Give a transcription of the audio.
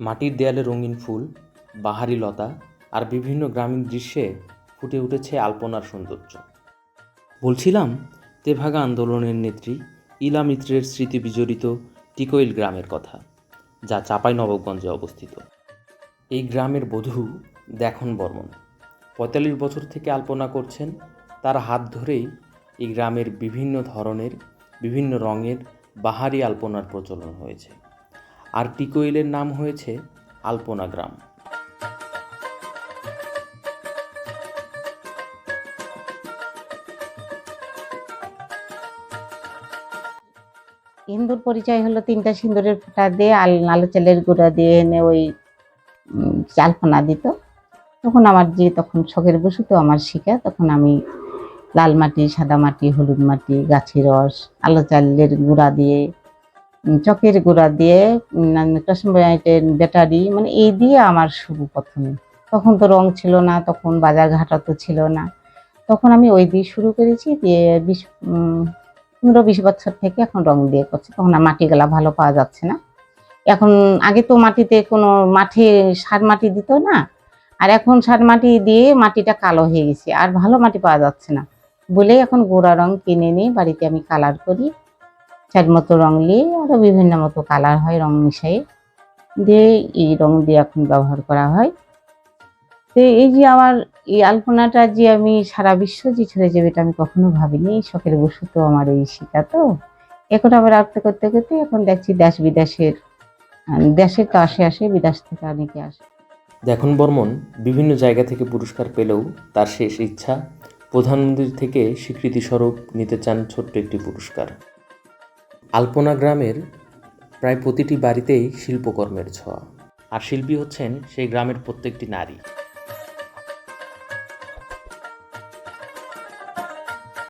মাটির দেয়ালে রঙিন ফুল, বাহারি লতা আর বিভিন্ন গ্রামীণ দৃশ্যে ফুটে উঠেছে আলপনার সৌন্দর্য। বলছিলাম, তেভাগা আন্দোলনের নেত্রী ইলা মিত্রের স্মৃতি বিজড়িত টিকইল গ্রামের কথা, যা চাঁপাই নবাবগঞ্জে অবস্থিত। এই গ্রামের বধূ দেখন বর্মন। পঁয়তাল্লিশ বছর থেকে আলপনা করছেন, তার হাত ধরেই এই গ্রামের বিভিন্ন ধরনের, বিভিন্ন রঙের বাহারি আলপনার প্রচলন হয়েছে। আর টিকইলের নাম হয়েছে আলপনা গ্রাম হিন্দুর পরিচয় হলো তিনটা সিন্দুরের ফোঁটা দিয়ে আল আলো চালের গুঁড়া দিয়ে এনে ওই উম, চালপনা দিত। তখন আমার যে তখন শখের বসু তো আমার শিখা। তখন আমি লাল মাটি সাদা মাটি হলুদ মাটি গাছের রস আলো চালের গুঁড়া দিয়ে চকের গুঁড়া দিয়ে টসমাইটের ব্যাটারি মানে এই দিয়ে আমার শুরু প্রথমে। তখন তো রং ছিল না, তখন বাজার ঘাটা তো ছিল না। তখন আমি ওই দিয়ে শুরু করেছি, দিয়ে বিশ পনেরো বিশ বছর থেকে এখন রং দিয়ে করছি। তখন আর মাটিগুলা ভালো পাওয়া যাচ্ছে না। এখন আগে তো মাটিতে কোনো মাঠে সার মাটি দিত না, আর এখন সার মাটি দিয়ে মাটিটা কালো হয়ে গেছে, আর ভালো মাটি পাওয়া যাচ্ছে না। বলে এখন গোড়া রং কিনে নিয়ে বাড়িতে আমি কালার করি। চার মতো রং নিয়ে আরও বিভিন্ন মতো কালার হয়, রং মিশাই দিয়ে এই রং দিয়ে এখন ব্যবহার করা হয়। তো এই যে আমার এই আলপনাটা যে আমি সারা বিশ্ব যে ছড়ে যাবে এটা আমি কখনো ভাবিনি, শখের বসু তো আমার এই শিকা তো। এখন আবার আর্থে করতে করতে এখন দেখছি দেশ বিদেশের দেশের তো আসে আসে, বিদেশ থেকে অনেকে আসে। দেখুন বর্মন, বিভিন্ন জায়গা থেকে পুরস্কার পেলেও তার শেষ ইচ্ছা প্রধানমন্ত্রী থেকে স্বীকৃতিস্বরূপ নিতে চান ছোট্ট একটি পুরস্কার। আলপনা গ্রামের প্রায় প্রতিটি বাড়িতেই শিল্পকর্মের ছোঁয়া। আর শিল্পী হচ্ছেন সেই গ্রামের প্রত্যেকটি নারী।